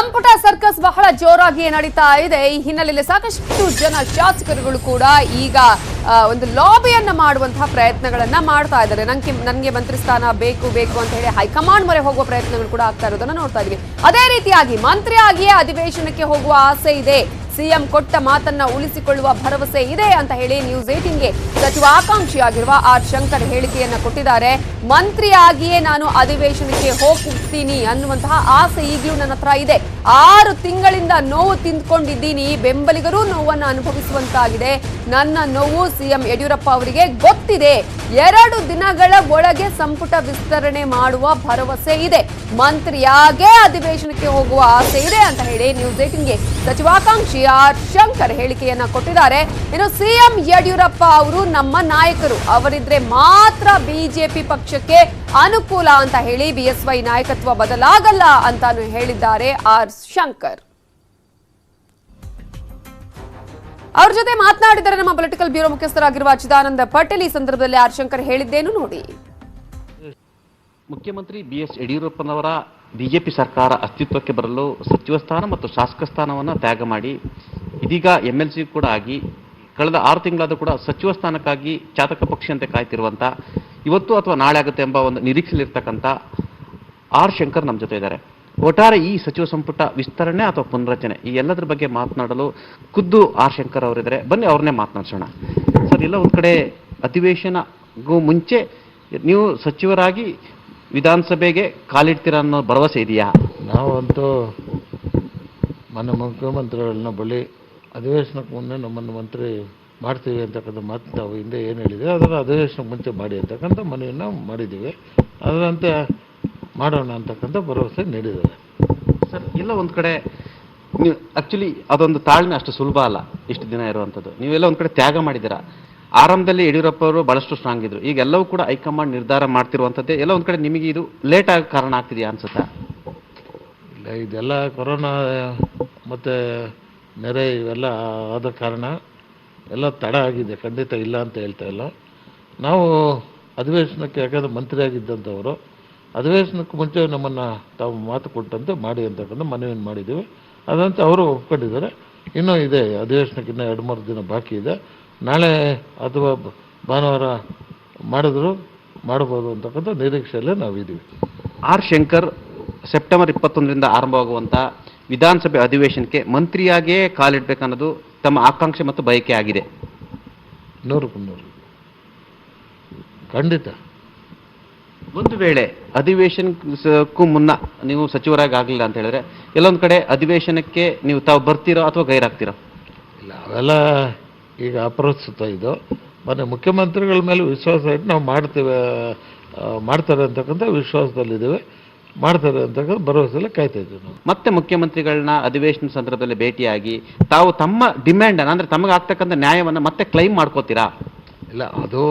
ಸಂಪುಟ ಸರ್ಕಸ್ ಬಹಳ ಜೋರಾಗಿ ನಡೀತಾ ಇದೆ. ಈ ಹಿನ್ನೆಲೆಯಲ್ಲಿ ಸಾಕಷ್ಟು ಜನ ಶಾಸಕರುಗಳು ಕೂಡ ಈಗ ಒಂದು ಲಾಬಿಯನ್ನ ಮಾಡುವಂತಹ ಪ್ರಯತ್ನಗಳನ್ನ ಮಾಡ್ತಾ ಇದ್ದಾರೆ. ನಂಗೆ, ನನಗೆ ಮಂತ್ರಿ ಸ್ಥಾನ ಬೇಕು ಬೇಕು ಅಂತ ಹೇಳಿ ಹೈಕಮಾಂಡ್ ಮೊರೆ ಹೋಗುವ ಪ್ರಯತ್ನಗಳು ಕೂಡ ಆಗ್ತಾ ಇರೋದನ್ನ ನೋಡ್ತಾ ಇದೀವಿ ಅದೇ ರೀತಿಯಾಗಿ ಮಂತ್ರಿಯಾಗಿಯೇ ಅಧಿವೇಶನಕ್ಕೆ ಹೋಗುವ ಆಸೆ ಇದೆ. ಸಿಎಂ ಕೊಟ್ಟ ಮಾತನ್ನ ಉಳಿಸಿಕೊಳ್ಳುವ ಭರವಸೆ ಇದೆ ಅಂತ ಹೇಳಿ ನ್ಯೂಸ್ ಏಟಿನ್ಗೆ ಸಚಿವ ಆಕಾಂಕ್ಷಿಯಾಗಿರುವ ಆರ್ ಶಂಕರ್ ಹೇಳಿಕೆಯನ್ನ ಕೊಟ್ಟಿದ್ದಾರೆ. ಮಂತ್ರಿಯಾಗಿಯೇ ನಾನು ಅಧಿವೇಶನಕ್ಕೆ ಹೋಗ್ತೀನಿ ಅನ್ನುವಂತಹ ಆಸೆ ಈಗಲೂ ನನ್ನ ಹತ್ರ ಇದೆ. ಆರು ತಿಂಗಳಿಂದ ನೋವು ತಿಂದ್ಕೊಂಡಿದ್ದೀನಿ. ಬೆಂಬಲಿಗರೂ ನೋವನ್ನು ಅನುಭವಿಸುವಂತಾಗಿದೆ. ನನ್ನ ನೋವು ಸಿಎಂ ಯಡಿಯೂರಪ್ಪ ಅವರಿಗೆ ಗೊತ್ತಿದೆ. ಎರಡು ದಿನಗಳ ಒಳಗೆ ಸಂಪುಟ ವಿಸ್ತರಣೆ ಮಾಡುವ ಭರವಸೆ ಇದೆ. ಮಂತ್ರಿಯಾಗೇ ಅಧಿವೇಶನಕ್ಕೆ ಹೋಗುವ ಆಸೆ ಇದೆ ಅಂತ ಹೇಳಿ ನ್ಯೂಸ್ ಏಟಿನ್ಗೆ ಸಚಿವಾಕಾಂಕ್ಷಿ ಆರ್ ಶಂಕರ್ ಹೇಳಿಕೆಯನ್ನ ಕೊಟ್ಟಿದ್ದಾರೆ. ಇನ್ನು ಸಿಎಂ ಯಡಿಯೂರಪ್ಪ ಅವರು ನಮ್ಮ ನಾಯಕರು. ಅವರಿದ್ರೆ ಮಾತ್ರ ಬಿಜೆಪಿ ಪಕ್ಷಕ್ಕೆ ಅನುಕೂಲ ಅಂತ ಹೇಳಿ ಬಿಎಸ್ವೈ ನಾಯಕತ್ವ ಬದಲಾಗಲ್ಲ ಅಂತಾನು ಹೇಳಿದ್ದಾರೆ ಆರ್ ಶಂಕರ್. ಅವ್ರ ಜೊತೆ ಮಾತನಾಡಿದರೆ ನಮ್ಮ ಪೊಲಿಟಿಕಲ್ ಬ್ಯೂರೋ ಮುಖ್ಯಸ್ಥರಾಗಿರುವ ಚಿದಾನಂದ ಪಟೇಲ್ ಈ ಸಂದರ್ಭದಲ್ಲಿ ಆರ್ ಶಂಕರ್ ಹೇಳಿದ್ದೇನು ನೋಡಿ. ಮುಖ್ಯಮಂತ್ರಿ ಬಿ ಎಸ್ ಯಡಿಯೂರಪ್ಪನವರ ಬಿಜೆಪಿ ಸರ್ಕಾರ ಅಸ್ತಿತ್ವಕ್ಕೆ ಬರಲು ಸಚಿವ ಸ್ಥಾನ ಮತ್ತು ಶಾಸಕ ಸ್ಥಾನವನ್ನು ತ್ಯಾಗ ಮಾಡಿ, ಇದೀಗ ಎಂ ಎಲ್ ಸಿ ಕೂಡ ಆಗಿ ಕಳೆದ ಆರು ತಿಂಗಳಾದರೂ ಕೂಡ ಸಚಿವ ಸ್ಥಾನಕ್ಕಾಗಿ ಚಾತಕ ಪಕ್ಷಿಯಂತೆ ಕಾಯ್ತಿರುವಂಥ ಇವತ್ತು ಅಥವಾ ನಾಳೆ ಆಗುತ್ತೆ ಎಂಬ ಒಂದು ನಿರೀಕ್ಷೆಯಲ್ಲಿರ್ತಕ್ಕಂಥ ಆರ್ ಶಂಕರ್ ನಮ್ಮ ಜೊತೆ ಇದ್ದಾರೆ. ಒಟ್ಟಾರೆ ಈ ಸಚಿವ ಸಂಪುಟ ವಿಸ್ತರಣೆ ಅಥವಾ ಪುನರಚನೆ ಈ ಎಲ್ಲದರ ಬಗ್ಗೆ ಮಾತನಾಡಲು ಖುದ್ದು ಆರ್ ಶಂಕರ್ ಅವರಿದ್ದಾರೆ. ಬನ್ನಿ ಅವ್ರನ್ನೇ ಮಾತನಾಡ್ಸೋಣ. ಸರ್, ಎಲ್ಲ ಒಂದು ಕಡೆ ಅಧಿವೇಶನಗೂ ಮುಂಚೆ ನೀವು ಸಚಿವರಾಗಿ ವಿಧಾನಸಭೆಗೆ ಕಾಲಿಡ್ತೀರ ಅನ್ನೋ ಭರವಸೆ ಇದೆಯಾ? ನಾವಂತೂ ಮಾನ್ಯ ಮುಖ್ಯಮಂತ್ರಿಗಳನ್ನ ಬಳಿ ಅಧಿವೇಶನಕ್ಕೆ ಮುನ್ನೆ ನಮ್ಮನ್ನು ಮಂತ್ರಿ ಮಾಡ್ತೀವಿ ಅಂತಕ್ಕಂಥ ಮಾತು ನಾವು ಹಿಂದೆ ಏನು ಹೇಳಿದೆ, ಅದನ್ನು ಅಧಿವೇಶನಕ್ಕೆ ಮುಂಚೆ ಮಾಡಿ ಅಂತಕ್ಕಂಥ ಮನವಿಯನ್ನು ಮಾಡಿದ್ದೀವಿ. ಅದರಂತೆ ಮಾಡೋಣ ಅಂತಕ್ಕಂಥ ಭರವಸೆ ನೀಡಿದ್ದಾರೆ. ಸರ್ ಎಲ್ಲ ಒಂದು ಕಡೆ ನೀವು ಆ್ಯಕ್ಚುಲಿ ಅದೊಂದು ತಾಳ್ಮೆ ಅಷ್ಟು ಸುಲಭ ಅಲ್ಲ ಇಷ್ಟು ದಿನ ಇರುವಂಥದ್ದು ನೀವೆಲ್ಲ ಒಂದು ಕಡೆ ತ್ಯಾಗ ಮಾಡಿದ್ದೀರಾ? ಆರಂಭದಲ್ಲಿ ಯಡಿಯೂರಪ್ಪ ಅವರು ಬಹಳಷ್ಟು ಸ್ಟ್ರಾಂಗ್ ಇದ್ರು. ಈಗ ಎಲ್ಲವೂ ಕೂಡ ಹೈಕಮಾಂಡ್ ನಿರ್ಧಾರ ಮಾಡ್ತಿರುವಂಥದ್ದೇ ಎಲ್ಲ ಒಂದು ಕಡೆ ನಿಮಗೆ ಇದು ಲೇಟ್ ಆಗ ಕಾರಣ ಆಗ್ತಿದೆಯಾ ಅನ್ಸುತ್ತಾ? ಇಲ್ಲ ಇದೆಲ್ಲ ಕೊರೋನಾ ಮತ್ತು ನೆರೆ ಇವೆಲ್ಲ ಆದ ಕಾರಣ ಎಲ್ಲ ತಡ ಆಗಿದೆ ಖಂಡಿತ ಇಲ್ಲ ಅಂತ ಹೇಳ್ತಾ ಇಲ್ಲ. ನಾವು ಅಧಿವೇಶನಕ್ಕೆ ಯಾಕಂದರೆ ಮಂತ್ರಿ ಆಗಿದ್ದಂಥವರು ಅಧಿವೇಶನಕ್ಕೆ ಮುಂಚೆ ನಮ್ಮನ್ನು ತಾವು ಮಾತು ಕೊಟ್ಟಂತೆ ಮಾಡಿ ಅಂತಕ್ಕಂಥ ಮನವಿಯನ್ನು ಮಾಡಿದ್ದೀವಿ. ಅದಂತೆ ಅವರು ಒಪ್ಕೊಂಡಿದ್ದಾರೆ. ಇನ್ನೂ ಇದೆ ಅಧಿವೇಶನಕ್ಕೆ ಇನ್ನೂ ಎರಡು ಮೂರು ದಿನ ಬಾಕಿ ಇದೆ. ನಾಳೆ ಅಥವಾ ಭಾನುವಾರ ಮಾಡಿದ್ರು ಮಾಡ್ಬೋದು ಅಂತಕ್ಕಂಥ ನಿರೀಕ್ಷೆಯಲ್ಲೇ ನಾವಿದ್ದೀವಿ ಆರ್ ಶಂಕರ್ ಸೆಪ್ಟೆಂಬರ್ ಇಪ್ಪತ್ತೊಂದರಿಂದ ಆರಂಭವಾಗುವಂಥ ವಿಧಾನಸಭೆ ಅಧಿವೇಶನಕ್ಕೆ ಮಂತ್ರಿಯಾಗಿಯೇ ಕಾಲಿಡಬೇಕನ್ನೋದು ತಮ್ಮ ಆಕಾಂಕ್ಷೆ ಮತ್ತು ಬಯಕೆ ಆಗಿದೆ. ನೂರಕ್ಕೂ ನೂರು ಖಂಡಿತ. ಒಂದು ವೇಳೆ ಅಧಿವೇಶನಕ್ಕೂ ಮುನ್ನ ನೀವು ಸಚಿವರಾಗಿ ಆಗಲಿಲ್ಲ ಅಂತ ಹೇಳಿದ್ರೆ ಎಲ್ಲೊಂದು ಕಡೆ ಅಧಿವೇಶನಕ್ಕೆ ನೀವು ತಾವು ಬರ್ತೀರೋ ಅಥವಾ ಗೈರಾಗ್ತೀರೋ? ಇಲ್ಲ ಅವೆಲ್ಲ ಈಗ ಅಪ್ರಸ್ತುತ ಇದು. ಮೊನ್ನೆ ಮುಖ್ಯಮಂತ್ರಿಗಳ ಮೇಲೆ ವಿಶ್ವಾಸ ಇಟ್ಟು ನಾವು ಮಾಡ್ತೇವೆ ಮಾಡ್ತಾರೆ ಅಂತಕ್ಕಂಥ ವಿಶ್ವಾಸದಲ್ಲಿದ್ದೇವೆ. ಮಾಡ್ತಾರೆ ಅಂತಕ್ಕಂಥ ಭರವಸೆಲ್ಲ ಕಾಯ್ತಾ ಇದ್ದೀವಿ ನಾವು. ಮತ್ತೆ ಮುಖ್ಯಮಂತ್ರಿಗಳನ್ನ ಅಧಿವೇಶನ ಸಂದರ್ಭದಲ್ಲಿ ಭೇಟಿಯಾಗಿ ತಾವು ತಮ್ಮ ಡಿಮ್ಯಾಂಡನ್ನು ಅಂದರೆ ತಮಗೆ ಆಗ್ತಕ್ಕಂಥ ನ್ಯಾಯವನ್ನು ಮತ್ತೆ ಕ್ಲೈಮ್ ಮಾಡ್ಕೋತೀರಾ? ಇಲ್ಲ ಅದು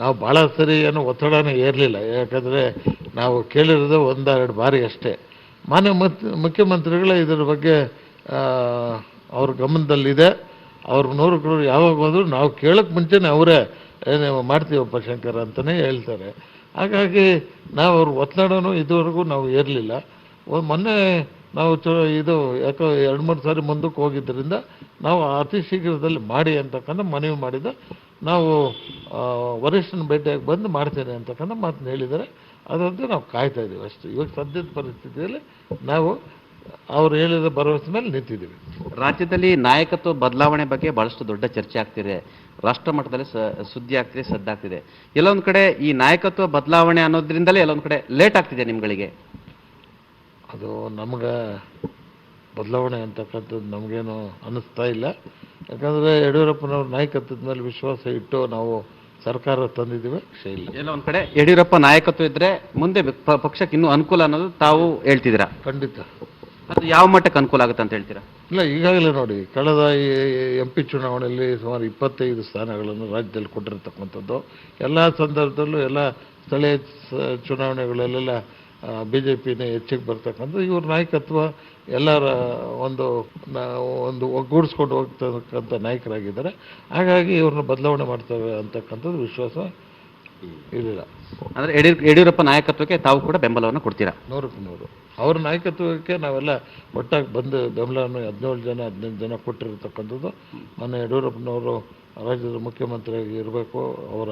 ನಾವು ಭಾಳ ಸರಿ ಏನು ಒತ್ತಡನೇ ಏರಲಿಲ್ಲ. ಯಾಕಂದರೆ ನಾವು ಕೇಳಿರೋದು ಒಂದೆರಡು ಬಾರಿ ಅಷ್ಟೇ. ಮಾನ್ಯ ಮುತ್, ಮುಖ್ಯಮಂತ್ರಿಗಳ ಇದರ ಬಗ್ಗೆ ಅವ್ರ ಗಮನದಲ್ಲಿದೆ. ಅವ್ರ ನೂರು ಯಾವಾಗ ಹೋದರೂ ನಾವು ಕೇಳೋಕ್ಕೆ ಮುಂಚೆನೇ ಅವರೇ, ಏನೇ ಮಾಡ್ತೀವಪ್ಪ ಶಂಕರ್ ಅಂತಲೇ ಹೇಳ್ತಾರೆ. ಹಾಗಾಗಿ ನಾವು ಅವ್ರ ಒತ್ತಡನೂ ಇದುವರೆಗೂ ನಾವು ಏರಲಿಲ್ಲ. ಮೊನ್ನೆ ನಾವು ಚ, ಇದು ಯಾಕೋ ಎರಡು ಮೂರು ಸಾರಿ ಮುಂದಕ್ಕೆ ಹೋಗಿದ್ದರಿಂದ ನಾವು ಅತಿ ಶೀಘ್ರದಲ್ಲಿ ಮಾಡಿ ಅಂತಕ್ಕಂಥ ಮನವಿ ಮಾಡಿದ ನಾವು ವರಿಷ್ಠನ ಭೇಟಿಯಾಗಿ ಬಂದು ಮಾಡ್ತೇನೆ ಅಂತಕ್ಕಂಥ ಮಾತನ್ನು ಹೇಳಿದ್ದಾರೆ. ಅದರಂತೆ ನಾವು ಕಾಯ್ತಾ ಇದ್ದೀವಿ ಅಷ್ಟೇ. ಇವಾಗ ಸದ್ಯದ ಪರಿಸ್ಥಿತಿಯಲ್ಲಿ ನಾವು ಅವ್ರು ಹೇಳಿದ ಭರವಸೆ ಮೇಲೆ ನಿಂತಿದ್ದೀವಿ. ರಾಜ್ಯದಲ್ಲಿ ನಾಯಕತ್ವ ಬದಲಾವಣೆ ಬಗ್ಗೆ ಬಹಳಷ್ಟು ದೊಡ್ಡ ಚರ್ಚೆ ಆಗ್ತಿದೆ. ರಾಷ್ಟ್ರ ಮಟ್ಟದಲ್ಲಿ ಸ- ಸುದ್ದಿ ಆಗ್ತಿದೆ ಸದ್ದಾಗ್ತಿದೆ ಎಲ್ಲೊಂದು ಕಡೆ ಈ ನಾಯಕತ್ವ ಬದಲಾವಣೆ ಅನ್ನೋದ್ರಿಂದಲೇ ಎಲ್ಲೊಂದು ಕಡೆ ಲೇಟ್ ಆಗ್ತಿದೆ ನಿಮ್ಗಳಿಗೆ? ಅದು ನಮ್ಗೆ ಬದಲಾವಣೆ ಅಂತಕ್ಕಂಥದ್ದು ನಮಗೇನು ಅನ್ನಿಸ್ತಾ ಇಲ್ಲ. ಯಾಕಂದರೆ ಯಡಿಯೂರಪ್ಪನವ್ರ ನಾಯಕತ್ವದ ಮೇಲೆ ವಿಶ್ವಾಸ ಇಟ್ಟು ನಾವು ಸರ್ಕಾರ ತಂದಿದ್ದೀವಿ ಶೈಲಿ. ಏನೋ ಎಲ್ಲ ಒಂದ್ ಕಡೆ ಯಡಿಯೂರಪ್ಪ ನಾಯಕತ್ವ ಇದ್ದರೆ ಮುಂದೆ ಪಕ್ಷಕ್ಕೆ ಇನ್ನೂ ಅನುಕೂಲ ಅನ್ನೋದು ತಾವು ಹೇಳ್ತಿದ್ದೀರಾ? ಖಂಡಿತ. ಅದು ಯಾವ ಮಟ್ಟಕ್ಕೆ ಅನುಕೂಲ ಆಗುತ್ತೆ ಅಂತ ಹೇಳ್ತೀರಾ? ಇಲ್ಲ ಈಗಾಗಲೇ ನೋಡಿ ಕಳೆದ ಈ ಎಂ ಪಿ ಚುನಾವಣೆಯಲ್ಲಿ ಸುಮಾರು ಇಪ್ಪತ್ತೈದು ಸ್ಥಾನಗಳನ್ನು ರಾಜ್ಯದಲ್ಲಿ ಕೊಟ್ಟಿರ್ತಕ್ಕಂಥದ್ದು. ಎಲ್ಲ ಸಂದರ್ಭದಲ್ಲೂ ಎಲ್ಲ ಸ್ಥಳೀಯ ಚುನಾವಣೆಗಳಲ್ಲೆಲ್ಲ ಬಿ ಜೆ ಪಿನೇ ಹೆಚ್ಚಿಗೆ ಬರ್ತಕ್ಕಂಥ ಇವ್ರ ನಾಯಕತ್ವ ಎಲ್ಲರ ಒಂದು ಒಂದು ಒಗ್ಗೂಡಿಸ್ಕೊಂಡು ಹೋಗ್ತಕ್ಕಂಥ ನಾಯಕರಾಗಿದ್ದಾರೆ. ಹಾಗಾಗಿ ಇವ್ರನ್ನ ಬದಲಾವಣೆ ಮಾಡ್ತಾರೆ ಅಂತಕ್ಕಂಥದ್ದು ವಿಶ್ವಾಸ ಇರಲಿಲ್ಲ ಅಂದರೆ ಯಡಿಯೂರ್- ಯಡಿಯೂರಪ್ಪ ನಾಯಕತ್ವಕ್ಕೆ ತಾವು ಕೂಡ ಬೆಂಬಲವನ್ನು ಕೊಡ್ತೀರಾ? ನೂರಕ್ಕೆ ನೂರು. ಅವ್ರ ನಾಯಕತ್ವಕ್ಕೆ ನಾವೆಲ್ಲ ಒಟ್ಟಾಗಿ ಬಂದು ಬೆಂಬಲವನ್ನು ಹದಿನೇಳು ಜನ ಹದಿನೆಂಟು ಜನ ಕೊಟ್ಟಿರತಕ್ಕಂಥದ್ದು. ಮೊನ್ನೆ ಯಡಿಯೂರಪ್ಪನವರು ರಾಜ್ಯದ ಮುಖ್ಯಮಂತ್ರಿಯಾಗಿ ಇರಬೇಕು. ಅವರ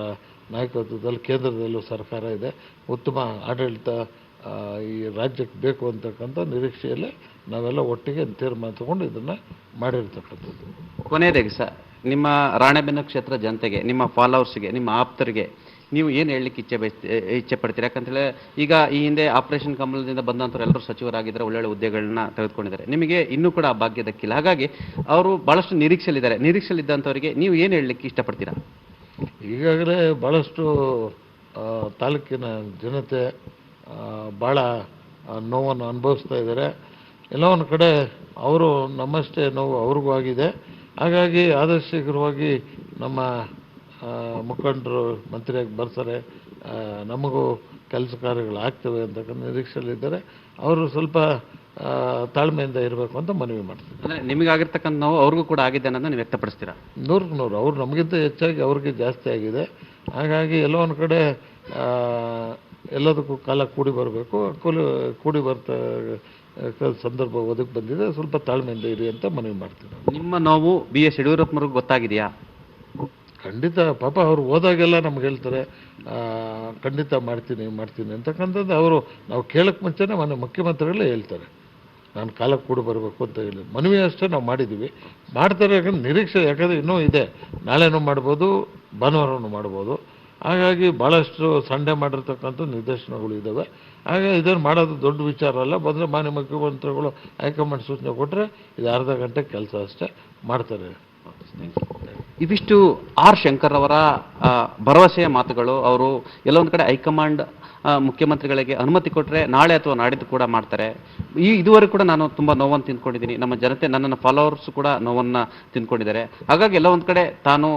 ನಾಯಕತ್ವದಲ್ಲಿ ಕೇಂದ್ರದಲ್ಲೂ ಸರ್ಕಾರ ಇದೆ. ಉತ್ತಮ ಆಡಳಿತ ಈ ರಾಜ್ಯಕ್ಕೆ ಬೇಕು ಅಂತಕ್ಕಂಥ ನಿರೀಕ್ಷೆಯಲ್ಲೇ ನಾವೆಲ್ಲ ಒಟ್ಟಿಗೆ ತೀರ್ಮಾನ ತಗೊಂಡು ಇದನ್ನು ಮಾಡಿರ್ತಕ್ಕಂಥದ್ದು. ಕೊನೆಯದಾಗಿ ಸರ್ ನಿಮ್ಮ ರಾಣೆಬೆನ್ನೂರು ಕ್ಷೇತ್ರ ಜನತೆಗೆ ನಿಮ್ಮ ಫಾಲೋವರ್ಸ್ಗೆ ನಿಮ್ಮ ಆಪ್ತರಿಗೆ ನೀವು ಏನು ಹೇಳಲಿಕ್ಕೆ ಇಚ್ಛೆ ಬಯಸ್ ಇಚ್ಛೆ ಪಡ್ತೀರಿ? ಯಾಕಂತೇಳಿ ಈಗ ಈ ಹಿಂದೆ ಆಪರೇಷನ್ ಕಮಲದಿಂದ ಬಂದಂಥವ್ರು ಎಲ್ಲರೂ ಸಚಿವರಾಗಿದ್ದಾರೆ ಒಳ್ಳೊಳ್ಳೆ ಹುದ್ದೆಗಳನ್ನ ತೆಗೆದುಕೊಂಡಿದ್ದಾರೆ. ನಿಮಗೆ ಇನ್ನೂ ಕೂಡ ಆ ಭಾಗ್ಯ ದಕ್ಕಿಲ್ಲ ಹಾಗಾಗಿ ಅವರು ಭಾಳಷ್ಟು ನಿರೀಕ್ಷೆಯಲ್ಲಿದ್ದಾರೆ. ನಿರೀಕ್ಷೆಯಲ್ಲಿದ್ದಂಥವರಿಗೆ ನೀವು ಏನು ಹೇಳಲಿಕ್ಕೆ ಇಷ್ಟಪಡ್ತೀರಾ? ಈಗಾಗಲೇ ಭಾಳಷ್ಟು ತಾಲೂಕಿನ ಜನತೆ ಭಾಳ ನೋವನ್ನು ಅನುಭವಿಸ್ತಾ ಇದ್ದಾರೆ. ಎಲ್ಲ ಒಂದು ಕಡೆ ಅವರು ನಮ್ಮಷ್ಟೇ ನೋವು ಅವ್ರಿಗೂ ಆಗಿದೆ. ಹಾಗಾಗಿ ಆದಷ್ಟು ಶೀಘ್ರವಾಗಿ ನಮ್ಮ ಮುಖಂಡರು ಮಂತ್ರಿಯಾಗಿ ಬರ್ತಾರೆ. ನಮಗೂ ಕೆಲಸ ಕಾರ್ಯಗಳು ಆಗ್ತವೆ ಅಂತಕ್ಕಂಥ ನಿರೀಕ್ಷೆಯಲ್ಲಿದ್ದಾರೆ ಅವರು ಸ್ವಲ್ಪ ತಾಳ್ಮೆಯಿಂದ ಇರಬೇಕು ಅಂತ ಮನವಿ ಮಾಡ್ತೀವಿ ಅಂದರೆ ನಿಮಗಾಗಿರ್ತಕ್ಕಂಥ ನೋವು ಅವ್ರಿಗೂ ಕೂಡ ಆಗಿದೆ ಅನ್ನೋದನ್ನು ನೀವು ವ್ಯಕ್ತಪಡಿಸ್ತೀರಾ? ನೂರಕ್ಕೆ ನೂರು. ಅವ್ರು ನಮಗಿಂತ ಹೆಚ್ಚಾಗಿ ಅವ್ರಿಗೆ ಜಾಸ್ತಿ ಆಗಿದೆ. ಹಾಗಾಗಿ ಎಲ್ಲೋ ಒಂದು ಕಡೆ ಎಲ್ಲದಕ್ಕೂ ಕಾಲ ಕೂಡಿ ಬರಬೇಕು. ಕೂಲಿ ಕೂಡಿ ಬರ್ತಾ ಸಂದರ್ಭ ಒದಗಿ ಬಂದಿದೆ. ಸ್ವಲ್ಪ ತಾಳ್ಮೆಯಿಂದ ಇರಿ ಅಂತ ಮನವಿ ಮಾಡ್ತೀನಿ. ನಿಮ್ಮ ನಾವು ಬಿ. ಎಸ್. ಯಡಿಯೂರಪ್ಪನವ್ರಿಗೆ ಗೊತ್ತಾಗಿದೆಯಾ? ಖಂಡಿತ ಪಾಪ ಅವ್ರು ಹೋದಾಗೆಲ್ಲ ನಮ್ಗೆ ಹೇಳ್ತಾರೆ ಖಂಡಿತ ಮಾಡ್ತೀನಿ ಮಾಡ್ತೀನಿ ಅಂತಕ್ಕಂಥದ್ದು ಅವರು ನಾವು ಕೇಳಕ್ಕೆ ಮುಂಚೆನೇ ಮನೆ ಮುಖ್ಯಮಂತ್ರಿಗಳೇ ಹೇಳ್ತಾರೆ. ನಾನು ಕಾಲಕ್ಕೆ ಕೂಡ ಬರಬೇಕು ಅಂತ ಹೇಳಿ. ಮನವಿ ಅಷ್ಟೇ ನಾವು ಮಾಡಿದ್ದೀವಿ. ಮಾಡ್ತಾರೆ ಯಾಕಂದ್ರೆ ನಿರೀಕ್ಷೆ ಯಾಕಂದರೆ ಇನ್ನೂ ಇದೆ. ನಾಳೆನೂ ಮಾಡ್ಬೋದು ಭಾನುವಾರನೂ ಮಾಡ್ಬೋದು. ಹಾಗಾಗಿ ಭಾಳಷ್ಟು ಸಂಡೆ ಮಾಡಿರ್ತಕ್ಕಂಥ ನಿದರ್ಶನಗಳು ಇದ್ದಾವೆ ಹಾಗೆ ಇದನ್ನು ಮಾಡೋದು ದೊಡ್ಡ ವಿಚಾರ ಅಲ್ಲ. ಬಂದರೆ ಮಾನ್ಯ ಮುಖ್ಯಮಂತ್ರಿಗಳು ಹೈಕಮಾಂಡ್ ಸೂಚನೆ ಕೊಟ್ಟರೆ ಇದು ಅರ್ಧ ಗಂಟೆ ಕೆಲಸ ಅಷ್ಟೇ. ಮಾಡ್ತಾರೆ. ಇವಿಷ್ಟು ಆರ್ ಶಂಕರ್ ಅವರ ಭರವಸೆಯ ಮಾತುಗಳು. ಅವರು ಎಲ್ಲೊಂದು ಕಡೆ ಹೈಕಮಾಂಡ್ ಮುಖ್ಯಮಂತ್ರಿಗಳಿಗೆ ಅನುಮತಿ ಕೊಟ್ಟರೆ ನಾಳೆ ಅಥವಾ ನಾಡಿದ್ದು ಕೂಡ ಮಾಡ್ತಾರೆ. ಈ ಇದುವರೆಗೂ ಕೂಡ ನಾನು ತುಂಬ ನೋವನ್ನು ತಿಂದ್ಕೊಂಡಿದ್ದೀನಿ. ನಮ್ಮ ಜನತೆ ನನ್ನನ್ನು ಫಾಲೋವರ್ಸ್ ಕೂಡ ನೋವನ್ನು ತಿಂದ್ಕೊಂಡಿದ್ದಾರೆ. ಹಾಗಾಗಿ ಎಲ್ಲ ಒಂದು ಕಡೆ ತಾನು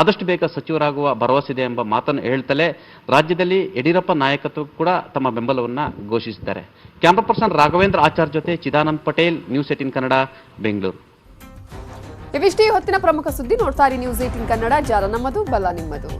ಆದಷ್ಟು ಬೇಗ ಸಚಿವರಾಗುವ ಭರವಸೆ ಇದೆ ಎಂಬ ಮಾತನ್ನು ಹೇಳ್ತಲೇ ರಾಜ್ಯದಲ್ಲಿ ಯಡಿಯೂರಪ್ಪ ನಾಯಕತ್ವ ಕೂಡ ತಮ್ಮ ಬೆಂಬಲವನ್ನು ಘೋಷಿಸಿದ್ದಾರೆ. ಕ್ಯಾಮ್ರಾ ಪರ್ಸನ್ ರಾಘವೇಂದ್ರ ಆಚಾರ್ ಜೊತೆ ಚಿದಾನಂದ್ ಪಟೇಲ್, ನ್ಯೂಸ್ ಏಟಿನ್ ಕನ್ನಡ, ಬೆಂಗಳೂರು. ಇವಿಷ್ಟೇ ಹೊತ್ತಿನ ಪ್ರಮುಖ ಸುದ್ದಿ. ನೋಡ್ತಾ ಇರಿ ನ್ಯೂಸ್ ಏಟಿನ್ ಕನ್ನಡ. ಜಾಲ ನಮ್ಮದು ಬಲ ನಿಮ್ಮದು.